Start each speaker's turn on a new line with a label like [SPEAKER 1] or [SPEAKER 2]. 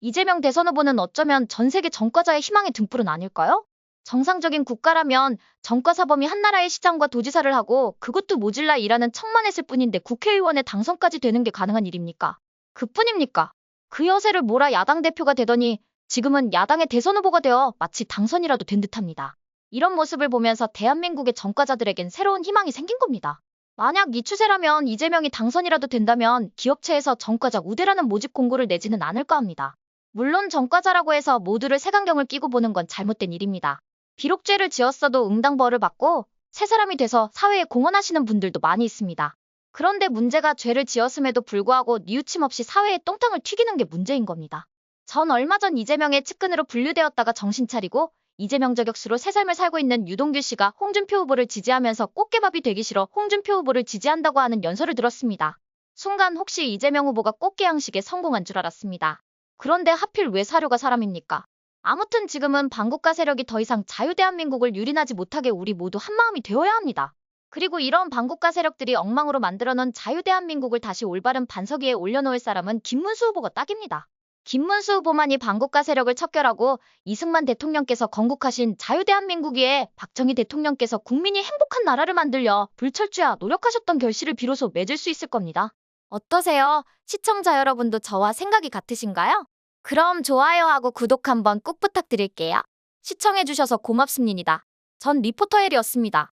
[SPEAKER 1] 이재명 대선 후보는 어쩌면 전 세계 전과자의 희망의 등불은 아닐까요? 정상적인 국가라면 전과 사범이 한 나라의 시장과 도지사를 하고 그것도 모질라 일하는 척만 했을 뿐인데 국회의원에 당선까지 되는 게 가능한 일입니까? 그뿐입니까? 그 여세를 몰아 야당 대표가 되더니 지금은 야당의 대선 후보가 되어 마치 당선이라도 된 듯합니다. 이런 모습을 보면서 대한민국의 전과자들에겐 새로운 희망이 생긴 겁니다. 만약 이 추세라면 이재명이 당선이라도 된다면 기업체에서 전과자 우대라는 모집 공고를 내지는 않을까 합니다. 물론 전과자라고 해서 모두를 색안경을 끼고 보는 건 잘못된 일입니다. 비록 죄를 지었어도 응당 벌을 받고 새 사람이 돼서 사회에 공헌하시는 분들도 많이 있습니다. 그런데 문제가 죄를 지었음에도 불구하고 뉘우침 없이 사회에 똥탕을 튀기는 게 문제인 겁니다. 전 얼마 전 이재명의 측근으로 분류되었다가 정신 차리고 이재명 저격수로 새 삶을 살고 있는 유동규 씨가 홍준표 후보를 지지하면서 꽃게밥이 되기 싫어 홍준표 후보를 지지한다고 하는 연설을 들었습니다. 순간 혹시 이재명 후보가 꽃게 양식에 성공한 줄 알았습니다. 그런데 하필 왜 사료가 사람입니까? 아무튼 지금은 반국가 세력이 더 이상 자유대한민국을 유린하지 못하게 우리 모두 한마음이 되어야 합니다. 그리고 이런 반국가 세력들이 엉망으로 만들어놓은 자유대한민국을 다시 올바른 반석 위에 올려놓을 사람은 김문수 후보가 딱입니다. 김문수 후보만이 반국가 세력을 척결하고 이승만 대통령께서 건국하신 자유대한민국 위에 박정희 대통령께서 국민이 행복한 나라를 만들려 불철주야 노력하셨던 결실을 비로소 맺을 수 있을 겁니다. 어떠세요? 시청자 여러분도 저와 생각이 같으신가요? 그럼 좋아요하고 구독 한번 꾹 부탁드릴게요. 시청해주셔서 고맙습니다. 전 리포터 헬이었습니다.